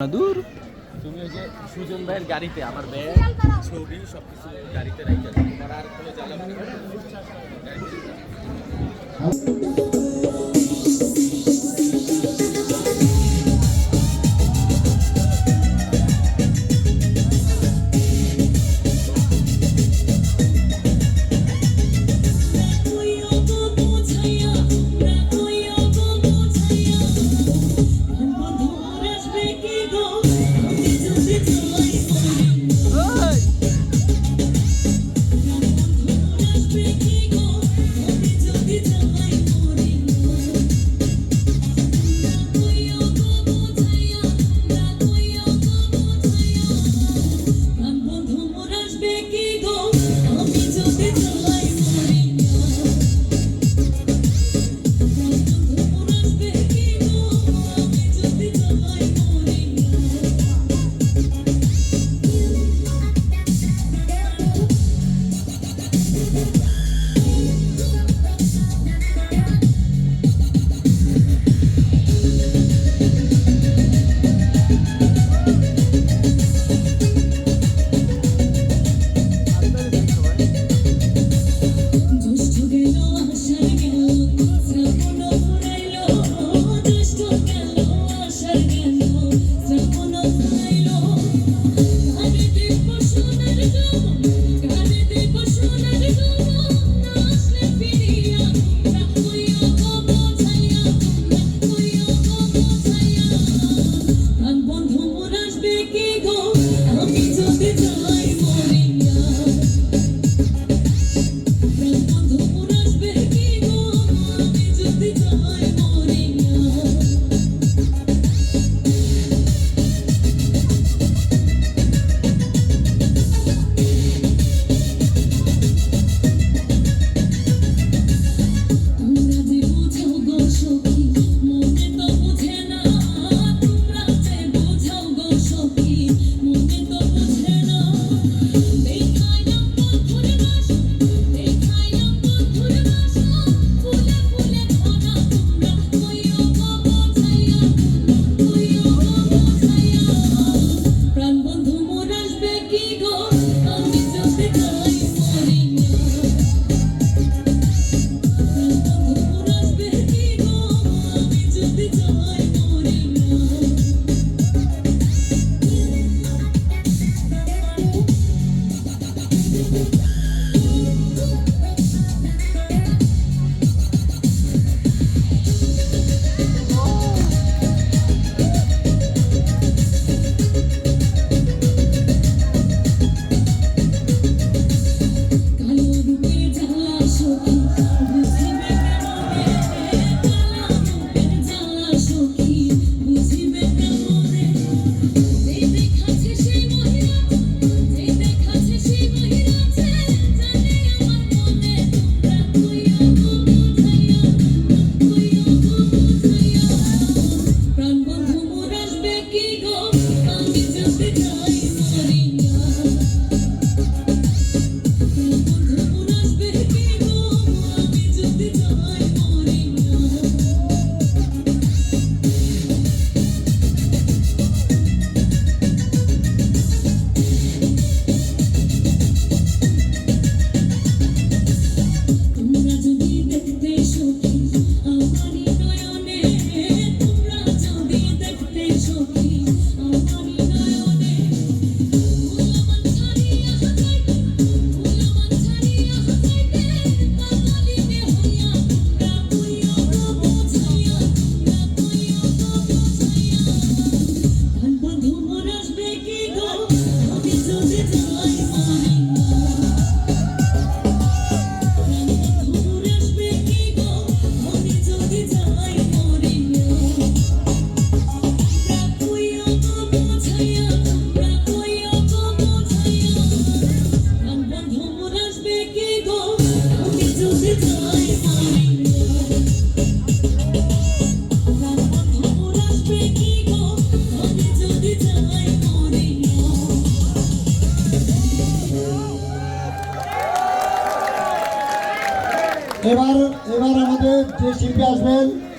দূর। তুমি ওই যে সুজন ভাইয়ের গাড়িতে, আমার ব্যাগ ছবি, সবকিছু গাড়িতে রাখতে তোমার আর কোনো জ্বালা এবার এবার আমাদের যে শিল্পী আসবেন